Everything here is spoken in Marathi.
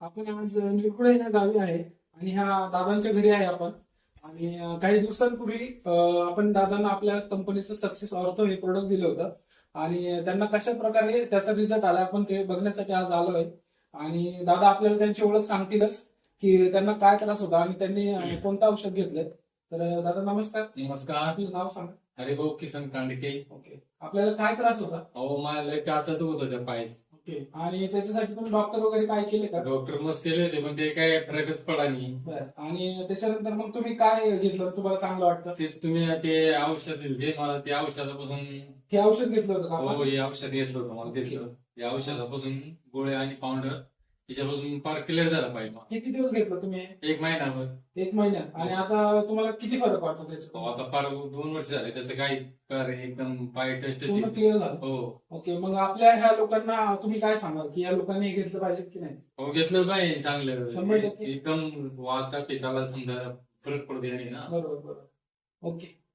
आपण आज निरगुडे या गावी आहे आणि ह्या दादांच्या घरी आहे आपण. आणि काही दिवसांपूर्वी आपण दादांना आपल्या कंपनीचं सक्सेस ऑर्थो हे प्रोडक्ट दिलं होतं. आणि त्यांना कशा प्रकारे त्याचा रिझल्ट आला आपण ते बघण्यासाठी आज आलोय. आणि दादा आपल्याला त्यांची ओळख सांगतीलच की त्यांना काय त्रास होता आणि त्यांनी कोणतं औषध घेतलंय. तर दादा नमस्कार. नमस्कार. आपलं नाव सांगा. हरिभाऊ किसन कांडके. ओके. आपल्याला काय त्रास होता? अहो मला लय टाचत होत होत्या पाय. ओके. आणि त्याच्यासाठी तुम्ही डॉक्टर वगैरे काय केले का? डॉक्टर मस्त केले होते पण ते काय फरकच पडा नाही. बरं. आणि त्याच्यानंतर मग तुम्ही काय घेतलं? तुम्हाला चांगलं वाटतं ते तुम्ही ते औषध दिले मला ते औषधापासून हे औषध घेतलं होतं का? हो आपण? हे औषध घेतलं होतं मला दिलं या औषधापासून गोळ्या आणि पावडर त्याच्यापासून फार क्लिअर झाला पाहिजे. किती दिवस घेतलं तुम्ही? एक महिनाभर. एक महिन्यात आणि आता तुम्हाला किती फरक वाटतो अहो, त्याच्यात आता फार दोन वर्ष झाले त्याचं काही कर एकदम पाय टेस्ट पूर्ण क्लिअर झालं? हो. ओके मग आपल्या ह्या लोकांना तुम्ही काय सांगाल? की या लोकांनी हे घेतलं पाहिजे की नाही? हो घेतलं पाहिजे चांगलं. शंभर टक्के. एकदम वाता पिताला समजा फरक पडते आणि ना. बरोबर बरोबर. ओके.